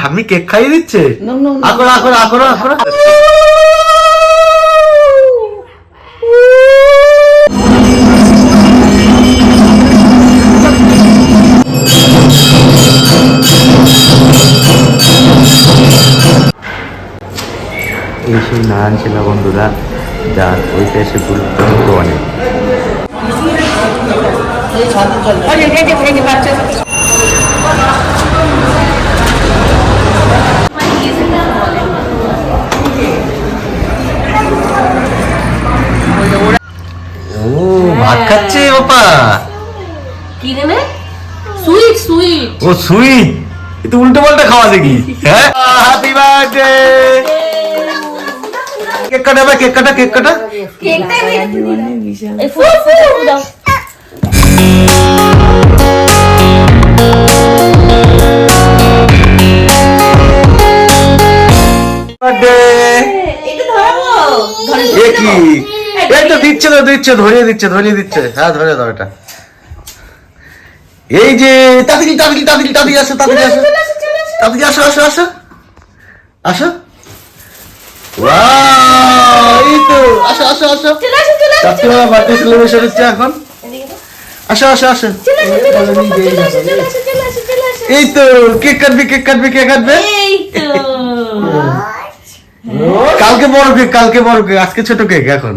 ঠাম্মি কেক খাইয়ে দিচ্ছে. আকর আকর আকর আকর এই সেই নারায়ণ ছিল বন্ধুরা যার এসে গুরুত্ব অনেক খাচ্ছে বাপা কি নেবে সুইট সুইট ও সুইট একটু উল্টো পাল্টা খাওয়া দেখি হ্যাঁ হ্যাপি বার্থডে কেক কাটা ভাই কেক কাটা কেক কাটা কেকটা এই ফুল ফুল দাও বার্থডে এটা ধরো ধরে এ কি? এই তো দিচ্ছে তো দিচ্ছে ধরিয়ে দিচ্ছে ধরিয়ে দিচ্ছে। হ্যাঁ ধরে দাও এটা। এই যে তাড়াতাড়ি তাড়াতাড়ি তাড়াতাড়ি তাড়াতাড়ি আসো তাড়াতাড়ি আসো। তাড়াতাড়ি আসো আসো আসো। এই তো আসো আসো আসো। আসো বার্থডে সেলিব্রেশন হচ্ছে এখন। আসো আসো আসো। এই তো কেক কাটবি কেক কাটবি কেক কাটবে। এই তো। কালকে বড় কেক কালকে বড় কেক আজকে ছোট কেক এখন?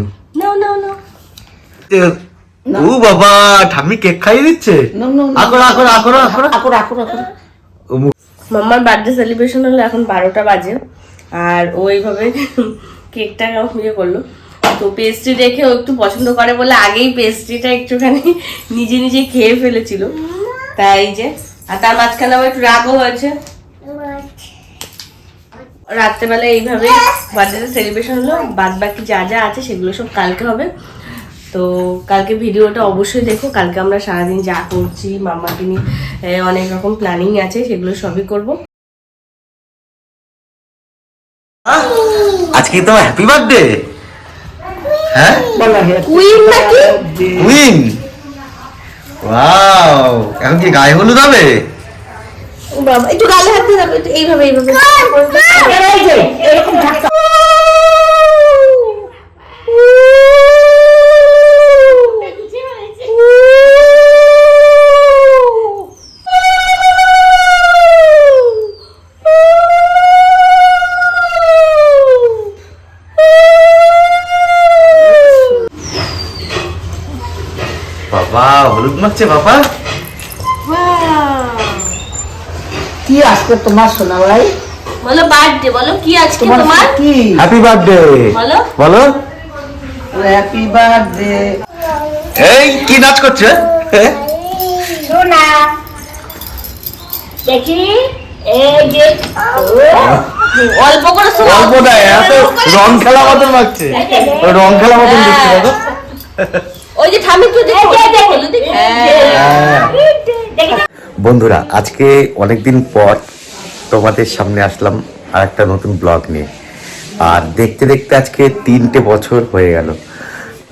ও বাবা ঠাম্মি কেক খাইয়ে দিচ্ছে? No, no, no. আকর আকর আকর আকর আকর আকর আকর মাম্মার বার্থডে সেলিব্রেশন হলো এখন বারোটা বাজে। আর ও এইভাবে কেকটা ইয়ে করল। তো পেস্ট্রি দেখে ও একটু পছন্দ করে বলে আগেই পেস্ট্রিটা একটুখানি নিজে নিজে খেয়ে ফেলেছিল। তাই যে আর তার মাঝখানে আবার একটু রাগও হয়েছে। রাত্রেবেলা এইভাবে বার্থডে সেলিব্রেশন হলো। বাদ বাকি যা যা আছে সেগুলো সব কালকে হবে। তো কালকে ভিডিওটা অবশ্যই দেখো। কালকে আমরা সারাদিন যা করছি মামাকে নিয়ে এ, অনেক রকম প্ল্যানিং আছে সেগুলো সবই করব। আজকে তো হ্যাপি বার্থডে হ্যাঁ? কুইন নাকি? কুইন ওয়াও এখন কি গায়ে হলুদ হবে? বাবা একটু গালে হাত দিয়ে এইভাবে এইভাবে। বাবা হলুদ মাখছে বাবা? কি আজকে তোমার সোনা ভাই বলো বার্থডে বলো কি আজকে তোমার কি? হ্যাপি বার্থডে বলো। বলো। হ্যাপি বার্থডে এই কি নাচ করছে? হ্যাঁ? সোনা দেখি এই যে অল্প করে শোনা। অল্প না এত রং খেলা মতন ওই রং খেলা মতন দিচ্ছে দেখো। ওই যে ঠামি তুই দেখো দেখি। হ্যাঁ। দেখি বন্ধুরা, আজকে অনেকদিন পর তোমাদের সামনে আসলাম আর একটা নতুন ব্লগ নিয়ে। আর দেখতে দেখতে আজকে তিনটে বছর হয়ে গেল।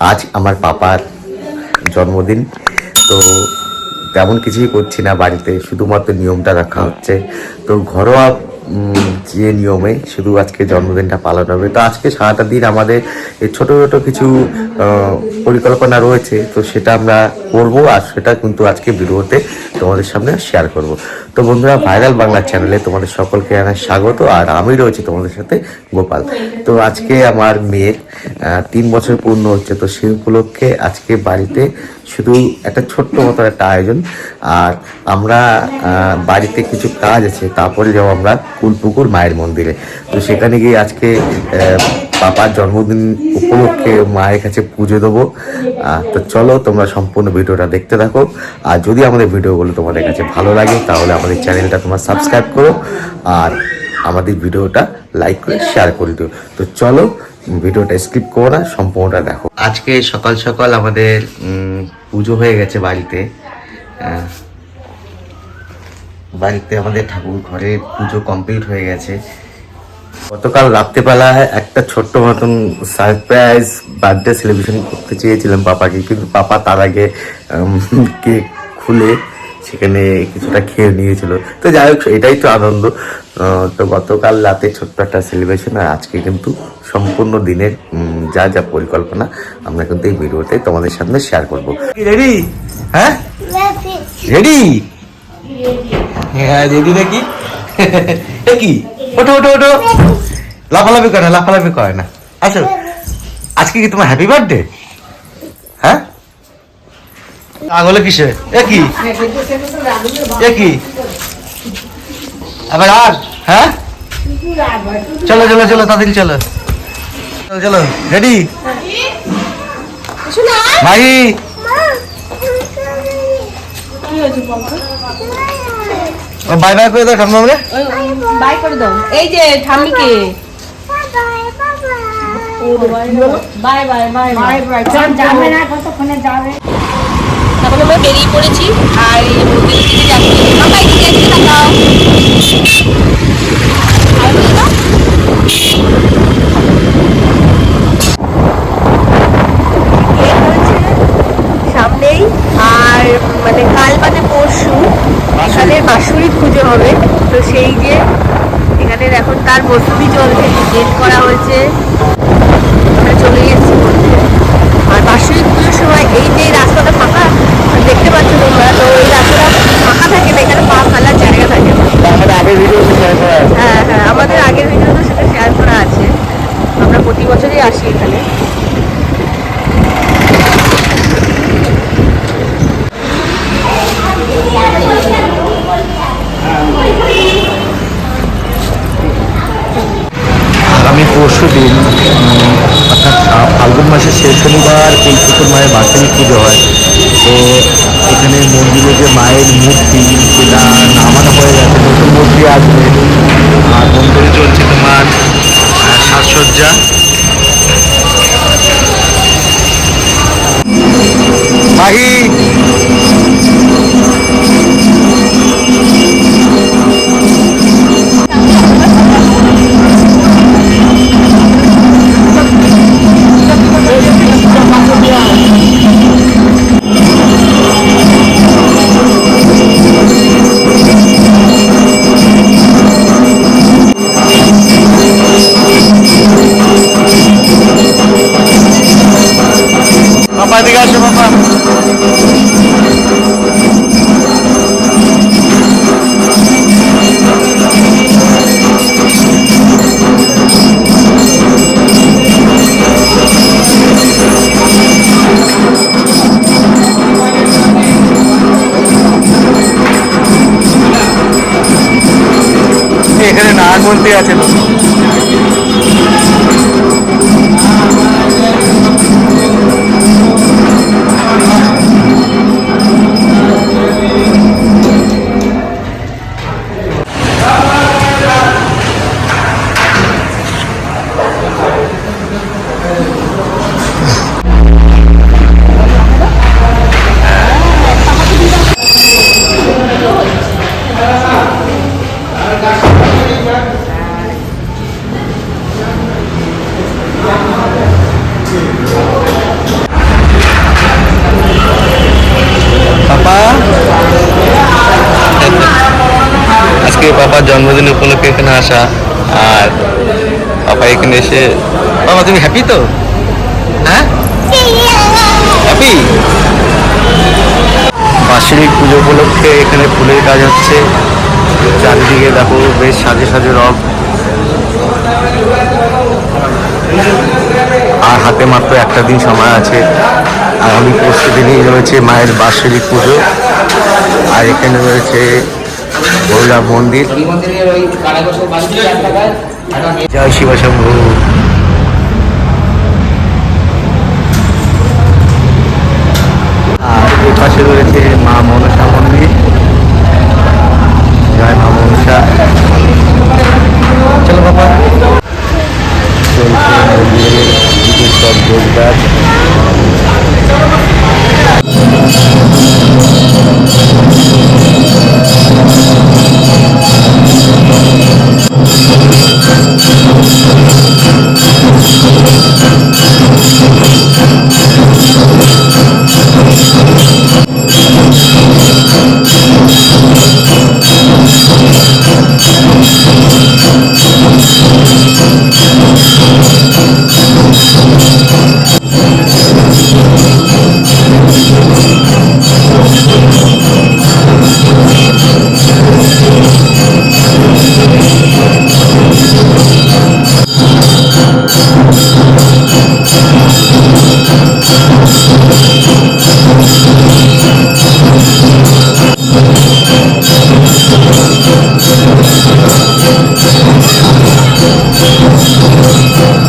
আজ আমার পাপার জন্মদিন, তো তেমন কিছুই করছি না বাড়িতে, শুধুমাত্র নিয়মটা রাখা হচ্ছে। তো ঘরোয়া যে নিয়মে শুধু আজকে জন্মদিনটা পালন হবে। তো আজকে সারাটা দিন আমাদের ছোট ছোট কিছু পরিকল্পনা রয়েছে। তো সেটা আমরা করব আর সেটা কিন্তু আজকে ভিডিওতে তোমাদের সামনে শেয়ার করব। তো বন্ধুরা ভাইরাল বাংলা চ্যানেলে তোমাদের সকলকে জানাই স্বাগত, আর আমি রয়েছি তোমাদের সাথে গোপাল। তো আজকে আমার মেয়ের তিন বছর পূর্ণ হচ্ছে, তো সেই উপলক্ষে আজকে বাড়িতে শুধু একটা ছোট্ট মতো একটা আয়োজন, আর আমরা বাড়িতে কিছু কাজ আছে, তারপরে যাব আমরা কুলপুকুর মায়ের মন্দিরে। তো সেখানে গিয়ে আজকে পাপার জন্মদিন উপলক্ষে মায়ের কাছে পুজো দেবো। তো চলো তোমরা সম্পূর্ণ ভিডিওটা দেখতে থাকো। আর যদি আমাদের ভিডিওগুলো তোমাদের কাছে ভালো লাগে, তাহলে আমাদের চ্যানেলটা তোমরা সাবস্ক্রাইব করো। আর আমাদের ভিডিওটা লাইক করে শেয়ার করে দিও। তো চলো, ভিডিওটা স্কিপ করো না, সম্পূর্ণটা দেখো। আজকে সকাল সকাল আমাদের পুজো হয়ে গেছে বাড়িতে। বাড়িতে আমাদের ঠাকুর ঘরে পুজো কমপ্লিট হয়ে গেছে। গতকাল রাত্রেবেলায় একটা ছোট্ট মতন সারপ্রাইজ বার্থডে সেলিব্রেশন করতে চেয়েছিলাম পাপাকে কিন্তু পাপা তার আগে কেক খুলে সেখানে কিছুটা খেয়ে নিয়েছিল। তো যাই হোক এটাই তো আনন্দ। তো গতকাল রাতে ছোট্ট একটা সেলিব্রেশন আর আজকে কিন্তু সম্পূর্ণ দিনের যা যা পরিকল্পনা আমরা কিন্তু এই ভিডিওতে তোমাদের সামনে শেয়ার করব। রেডি হ্যাঁ? রেডি হ্যাঁ রেডি নাকি কি? ওঠো ওঠো ওঠো। লাফালাফি করে না লাফালাফি করে না। আসো। আজকে কি তোমার হ্যাপি বার্থডে হ্যাঁ? আগলে কিসে এ কি? এ কি? আবার আর? হ্যাঁ? চলো চলো চলো তাড়াতাড়ি চলো। চলো চলো রেডি ভাই। বাই বাই করে দাও ঠাম্মা আমরা বাই করে দাও। এই যে ঠাম্মিকে। বাই বাই বাই বাই যাবে না কতক্ষণে যাবে? আমরা বেরিয়ে পড়েছি আর এই মন্দিরের দিকে যাচ্ছি। বাবা এদিকে এদিকে তাকাও আর বলে দাও। গেট হচ্ছে সামনেই আর মানে কাল বাদে পরশু এখানে বাঁশুরি পুজো হবে তো সেই যে এখানে এখন তার প্রস্তুতি চলছে গেট করা হয়েছে আমরা চলে গেছি মন্দিরে আর বাৎসরিক পুজোর সময় এই যে এই রাস্তাটা ফাঁকা দেখতে পাচ্ছ তোমরা তো এই রাস্তাটা ফাঁকা থাকে না এখানে পা ফেলার জায়গা থাকে না আমাদের আগে ভিডিও হ্যাঁ হ্যাঁ আমাদের আগের ভিডিও তো সেটা শেয়ার করা আছে আমরা প্রতি বছরই আসি এখানে আগামী পরশু দিন অর্থাৎ ফাল্গুন মাসের শেষ শনিবার এই পুকুর মায়ের বাৎসরিক পুজো হয়। তো এখানে মন্দিরে যে মায়ের মূর্তি সেটা নামানো হয়ে গেছে, নতুন মূর্তি আসবে। আর মন্দিরে চলছে তোমার সাজসজ্জা। মাহি এদিকে এখানে নারায়ণ মন্দির আছে তো এসে বাবা, তুমি হ্যাপি তো? হ্যাঁ? হ্যাপি বাৎসরিক পুজো উপলক্ষে এখানে ফুলের কাজ হচ্ছে। চারিদিকে দেখো বেশ সাজে সাজে রব আর হাতে মাত্র একটা দিন সময় আছে। আগামী পরশু দিনই রয়েছে মায়ের বাৎসরিক পুজো। আর এখানে রয়েছে ভৈরব মন্দির। জয় শিবশম্ভু।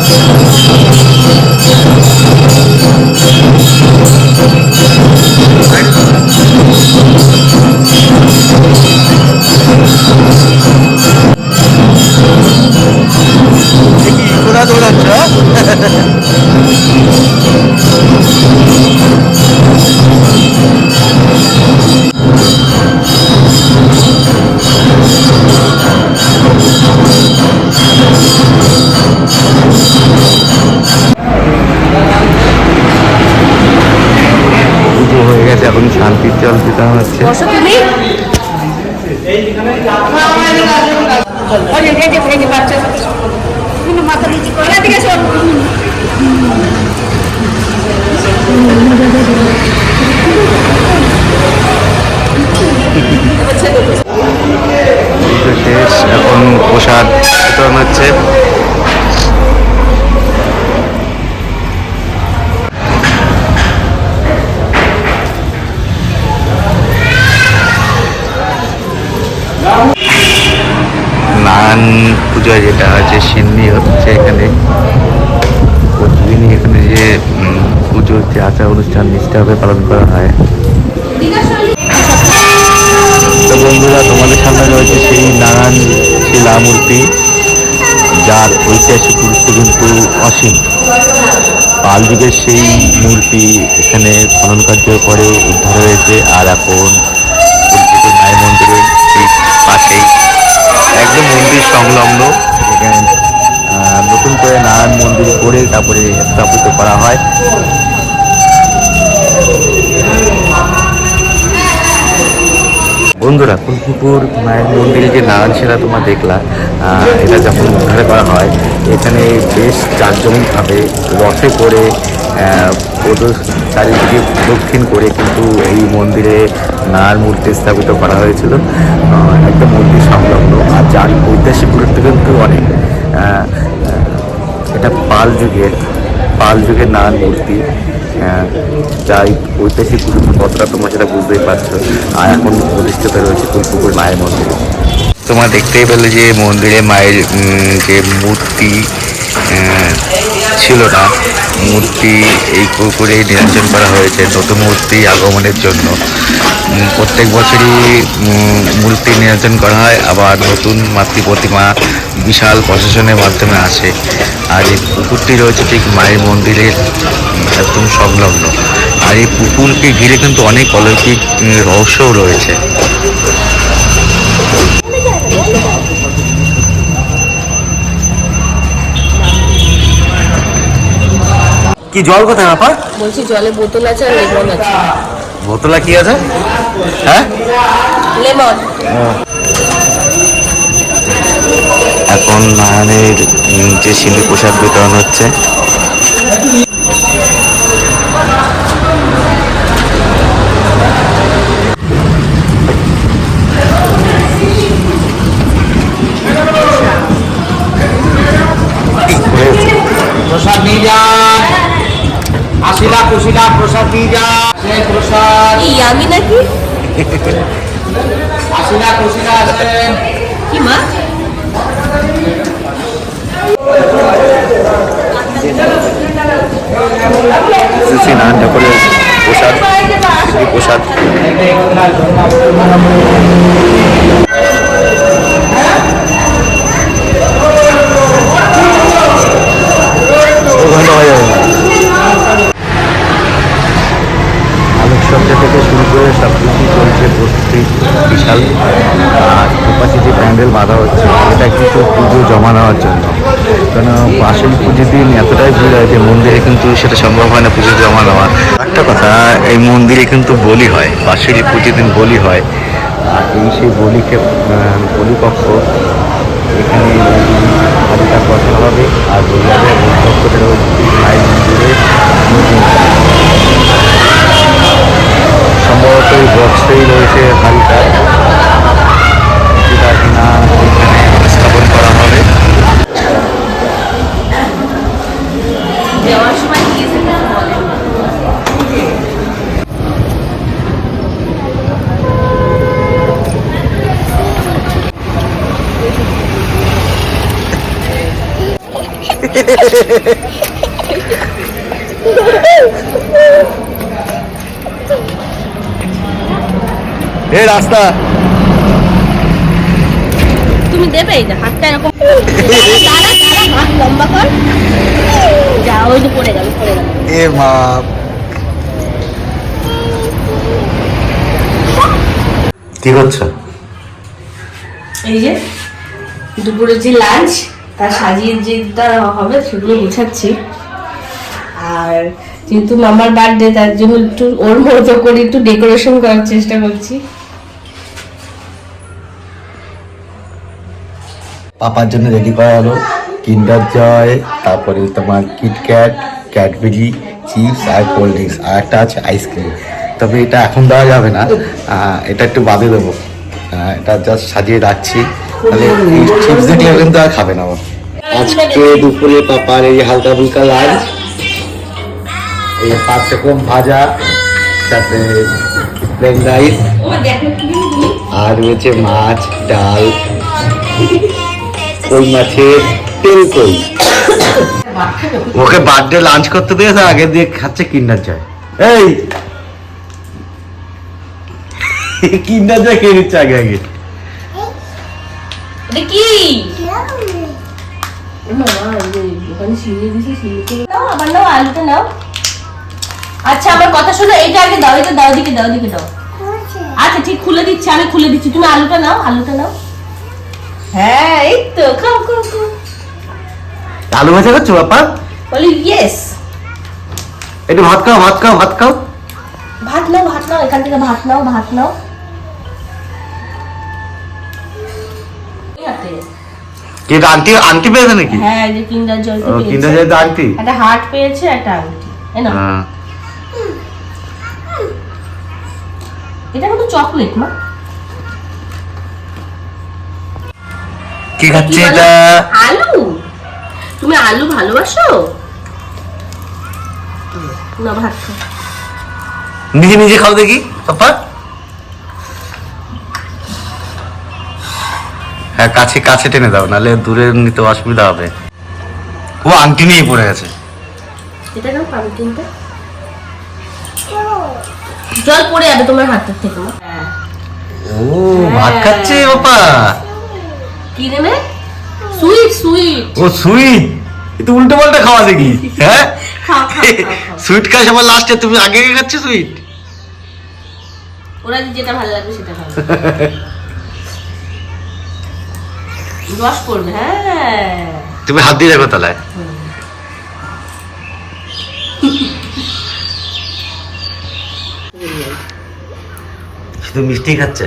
よし。এখন প্রসাদ বিতরণ হচ্ছে। নান পূজা যেটা আছে, সিন্নি হচ্ছে এখানে। প্রতিদিনই এখানে যে পুজোর যে আচার অনুষ্ঠান, নিষ্ঠাভাবে পালন করা হয়। তো বন্ধুরা, তোমাদের সামনে রয়েছে সেই নারায়ণ শিলা মূর্তি যার ঐতিহাসিক গুরুত্ব কিন্তু অসীম। পাল যুগের সেই মূর্তি এখানে খনন কার্য করে উদ্ধার হয়েছে, আর এখন মায়ের মন্দিরের পাশেই। একদম মন্দির সংলগ্ন। এখানে নতুন করে নারায়ণ মন্দির করে তারপরে স্থাপিত করা হয়। বন্ধুরা ফুলপুকুর মায়ের মন্দিরে যে নারায়ণ সেরা তোমরা দেখলা এটা যখন উদ্ধার করা হয়, এখানে বেশ জাঁকজমকভাবে রথে করে চারিদিকে দক্ষিণ করে কিন্তু এই মন্দিরে নারায়ণ মূর্তি স্থাপিত করা হয়েছিল। একটা মন্দির সংলগ্ন। আর যার ঐতিহাসিক গুরুত্ব কিন্তু অনেক এটা পাল যুগের পাল যুগের নানান মূর্তি। যাই ঐতিহাসিক গুরুত্ব কতটা তোমরা সেটা বুঝতেই পারছ। আর এখন প্রতিষ্ঠিত রয়েছে ফুলপুকুর মায়ের মন্দির। তোমরা দেখতেই পেলে যে মন্দিরে মায়ের যে মূর্তি ছিল না। মূর্তি এই পুকুরে নিরঞ্জন করা হয়েছে নতুন মূর্তি আগমনের জন্য। প্রত্যেক বছরই মূর্তি নিরঞ্জন করা হয়, আবার নতুন মাতৃ প্রতিমা বিশাল প্রশাসনের মাধ্যমে আসে। আর এই পুকুরটি রয়েছে ঠিক মায়ের মন্দিরের একদম সংলগ্ন। আর এই পুকুরকে ঘিরে কিন্তু অনেক অলৌকিক রহস্যও রয়েছে। কি জল কোথায় আপা বলছি জলে বোতল আছে আর লেমন আছে। বোতলা কি আছে? হ্যাঁ? লেমন। এখন নারায়ণের নিচে যে পোশাক প্রসাদ বিতরণ হচ্ছে। কুশিলা প্রসাদ। কি আমি নাকি? আশিলা কুশিলা আছেন কি মা? ঠাকুরের প্রসাদ প্রসাদ। হয়ে আলোকসজ্জা থেকে শুরু করে সব কিছুই চলছে প্রস্তুতি বিশাল। আর দুপাশে যে প্যান্ডেল বাঁধা হচ্ছে এটা কিন্তু পুজো জমা নেওয়ার জন্য। কেন আসল পুজোর দিন এতটাই ভিড় হয় যে মন্দিরে কিন্তু সেটা সম্ভব হয় না পুজো জমা নেওয়া একটা কথা এই মন্দিরে কিন্তু বলি হয় বাসুরি পুজোর দিন বলি হয়। আর এই সেই বলিকে আহ, বলি কক্ষ এখানে তুমি দেবে এই যে হাতটা এরকম লম্বা কর। যা ওই যে পড়ে গেল পড়ে গেল। এ মা। কি করছ? এই যে দুপুরের যে লাঞ্চ তার সাজিয়ে যেটা হবে সেগুলো গুছাচ্ছি। আর যেহেতু মামার বার্থডে তার জন্য একটু ওর মতো করে একটু ডেকোরেশন করার চেষ্টা করছি। পাপার জন্য রেডি করা হলো। কিন্ডার জয়, তারপরে তোমার কিটক্যাট ক্যাডবেরি চিপস আর কোল্ড ড্রিঙ্কস আর একটা আছে আইসক্রিম তবে এটা এখন দেওয়া যাবে না। এটা একটু বাদে দেবো। এটা জাস্ট সাজিয়ে রাখছি। তাহলে চিপস দেখলে কিন্তু আর খাবে না আজকে দুপুরে পাপার এই হালকা ফুলকা লাঞ্চ এই পাঁচ রকম ভাজা সাথে প্লেন রাইস আর রয়েছে মাছ, ডাল। কই মাছের তেল কই? ওকে বার্থডে লাঞ্চ করতে দিয়েছে আগে দিয়ে খাচ্ছে কিন্ডার জয় এই! কিন্ডার জয় খেয়ে নিচ্ছে আগে আগে? কি। আচ্ছা আমার কথা শোনো এটা আগে দাও এটা দাও দিকে দাও দিকে দাও। আচ্ছা ঠিক খুলে দিচ্ছি আমি খুলে দিচ্ছি। তুমি আলুটা নাও আলুটা নাও। হ্যাঁ এই তো খাও খাও খাও। আলু ভাজা করছ বাপা বলি ইয়েস একটু ভাত খাও ভাত খাও ভাত খাও। ভাত নাও ভাত নাও এখান থেকে ভাত নাও ভাত নাও। কি আন্টি আন্টি পেয়েছে নাকি? হ্যাঁ যে কিন্ডার জয় ও কিন্ডার জয় তো আন্টি একটা হার্ট পেয়েছে একটা এই হ্যাঁ। এটা কিন্তু চকলেট মা। কি খাচ্ছে এটা? আলু। তুমি আলু ভালোবাসো? না ভাত। নিজে নিজে খাও দেখি পাপা হ্যাঁ কাছে কাছে টেনে দাও নাহলে দূরে নিতে অসুবিধা হবে। ও আংটি নিয়ে পড়ে গেছে। এটা নাও পাবে কিনতে জল পড়ে যাবে তোমার হাতের থেকে। ও ভাত খাচ্ছে বাপা কি নেবে? সুইট সুইট ও সুইট তো উল্টো পাল্টা খাওয়া দেখি। হ্যাঁ। সুইট খাস আবার লাস্টে তুমি আগে খাচ্ছ সুইট ওরা যেটা ভালো লাগবে সেটা খাবে। রস পড়বে হ্যাঁ। তুমি হাত দিয়ে রাখো তাহলে। শুধু মিষ্টি খাচ্ছে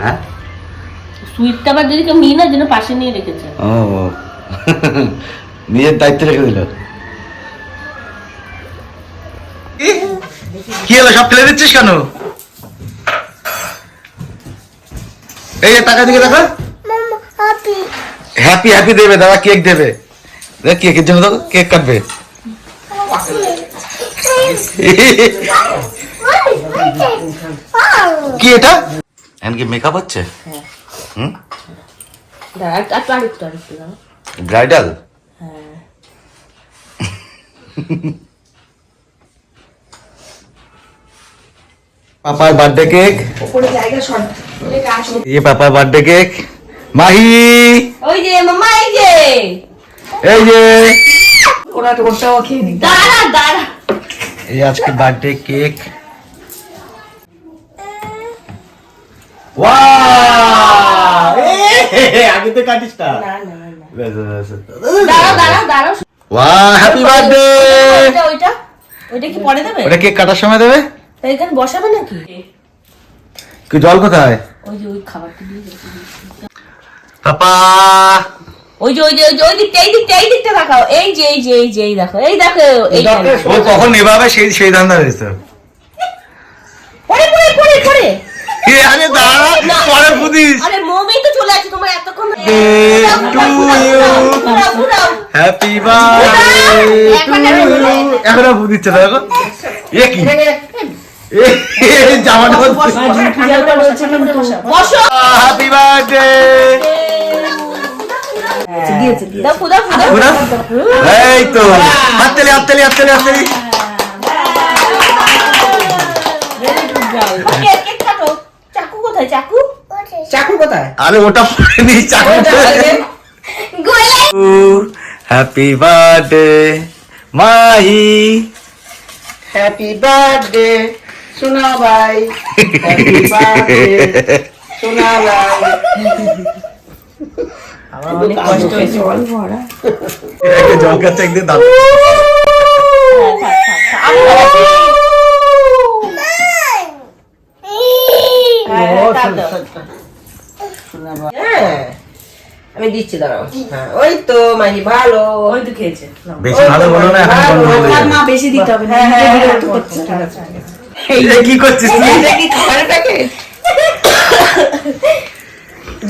হ্যাঁ? সুইটটা আবার যদি কেউ নিয়ে না যেন পাশে নিয়ে রেখেছে। ও নিজের দায়িত্ব রেখে দিল। কি হলো সব ফেলে দিচ্ছিস কেন? এই যে টাকা দিকে দেখা হ্যাপি হ্যাপি দেবে দাদা কেক দেবে। দেখ কেকের জন্য দাও কেক কাটবে। কি এটা? এমনকি মেকআপ হচ্ছে? হুম। ব্রাইডাল? হ্যাঁ। পাপার বার্থডে কেক? ये পাপার বার্থডে কেক। মাহি! ওই যে মামা এই যে। এই যে। দাঁড়া দাঁড়া। এই আজকে বার্থডে কেক। আগে তো কাটিস না। না না না ব্যাস, ব্যাস। দাঁড়া দাঁড়া দাঁড়া Wow, happy birthday! ওইটা ওইটা ওইটা কি পরে দেবে? ওটা কেক কাটার সময় দেবে? তা এখানে বসাবে নাকি? কি জল কোথায়? ওই যে ওই খাবারটা দিয়ে পাপা ওই যে ওই যে ওই দিকটা এই দিকটা এই দিকটা দেখাও। এই যে এই যে এই যে এই দেখো এই দেখো এইখানে ও কখন নেবাবে সেই সেই ধান্দা রয়েছে পরে পরে পরে পরে। এ, আরে দাঁড়া পরে বুঝিস। আরে মোমেই তো চলে আসছে তোমার এতক্ষণ. ঘুরাও, ঘুরাও। হ্যাপি বার্থডে এখন আর। এখন বুঝিচ্ছে না দেখো এ কি? জামাটা বসো হ্যাপি বার্থডে? এই তো। হাততালি হাততালি হাততালি হাততালি। কেক কাটো চাকু কোথায়? চাকু? চাকু কোথায়? আরে ওটা পড়েনি চাকু। Happy birthday Mahi. Happy birthday সোনা ভাই হ্যাপি বার্থডে সোনা ভাই অনেক কষ্ট হয়েছে। বল একটা জল খাচ্ছে একদিন দাঁত হ্যাঁ আমি দিচ্ছি দাঁড়াও। হ্যাঁ ওই তো মাহি ভালো। ওই তো খেয়েছে। বেশি ভালো বলো না এখন হয়ে যাবে। মা বেশি দিতে হবে হ্যাঁ, হ্যাঁ, হ্যাঁ। এটা কি করছিস তুই? এটা কি খাবারের প্যাকেট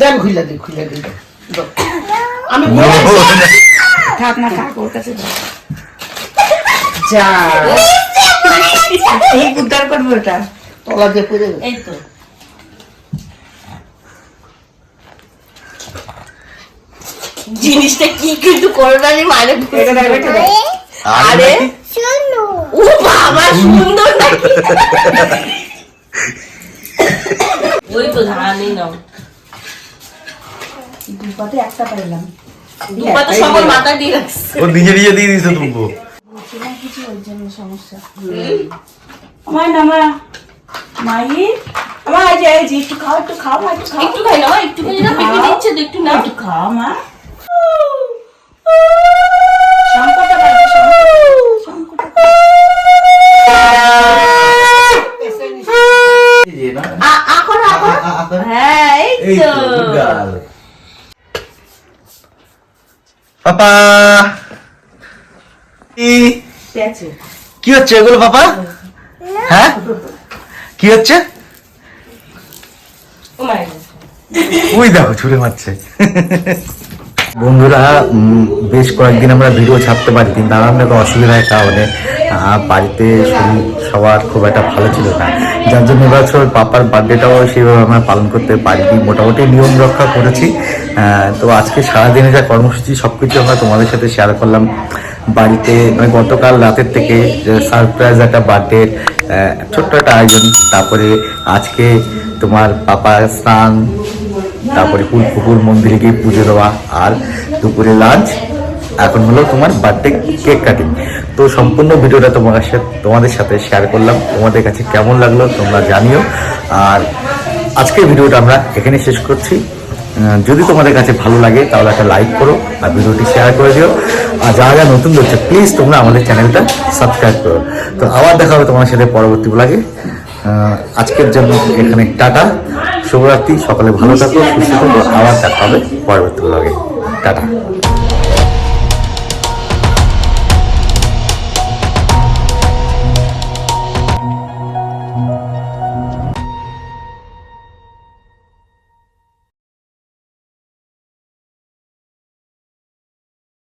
দেন খুলে দিই খুলে দিই আমি থাক না থাক ওর কাছে যা। এই উদ্ধার করবে ওটা তলা দিয়ে পুড়ে এই তো। জিনিসটা কি কিন্তু করোনানি মানে। আরে ও বাবা সুন্দর নাকি? ওই তো ধান নাও। একটা পাইলাম। দুপা তো মাথা দিয়ে রাখছে। ও নিজে নিজে দিয়ে দিছে তুমি কিছু ওই জন্য সমস্যা। আমার না মাই আমার আজ একটু খাও একটু খাও মা একটু খাও। একটু খাই নাও একটু খাই না পেটে দিচ্ছে একটু না একটু খাও মা। পাপা! কি? হচ্ছে এগুলো পাপা? হ্যাঁ? কি হচ্ছে। ওই দেখো ছুড়ে মারছে। বন্ধুরা বেশ কয়েকদিন আমরা ভিডিও ছাড়তে পারি কিন্তু রকম অসুবিধার কারণে বাড়িতে শরীর সবার খুব একটা ভালো ছিল না। যার জন্য এবছর পাপার বার্থডেটাও সেভাবে আমরা পালন করতে পারিনি। মোটামুটি নিয়ম রক্ষা করেছি। তো আজকে সারাদিনে যা কর্মসূচি সব কিছু আমরা তোমাদের সাথে শেয়ার করলাম। বাড়িতে মানে গতকাল রাতের থেকে সারপ্রাইজ একটা বার্থডে ছোট্ট একটা আয়োজন। তারপরে আজকে তোমার পাপা স্নান তারপরে ফুল পুকুর মন্দিরে গিয়ে পুজো দেওয়া আর দুপুরে লাঞ্চ এখন হলো তোমার বার্থডে কেক কাটিং তো সম্পূর্ণ ভিডিওটা তোমার সাথে তোমাদের সাথে শেয়ার করলাম। তোমাদের কাছে কেমন লাগল তোমরা জানিও। আর আজকের ভিডিওটা আমরা এখানে শেষ করছি। যদি তোমাদের কাছে ভালো লাগে তাহলে একটা লাইক করো আর ভিডিওটি শেয়ার করে দিও। আর যারা যারা নতুন হচ্ছে প্লিজ তোমরা আমাদের চ্যানেলটা সাবস্ক্রাইব করো। তো আবার দেখা হবে তোমার সাথে পরবর্তী আহ, আজকের জন্য এখানে টাটা। শুভরাত্রি সকালে ভালো থাকো সুস্থ থাকো আবার দেখা হবে পরবর্তী ব্লগে টাটা।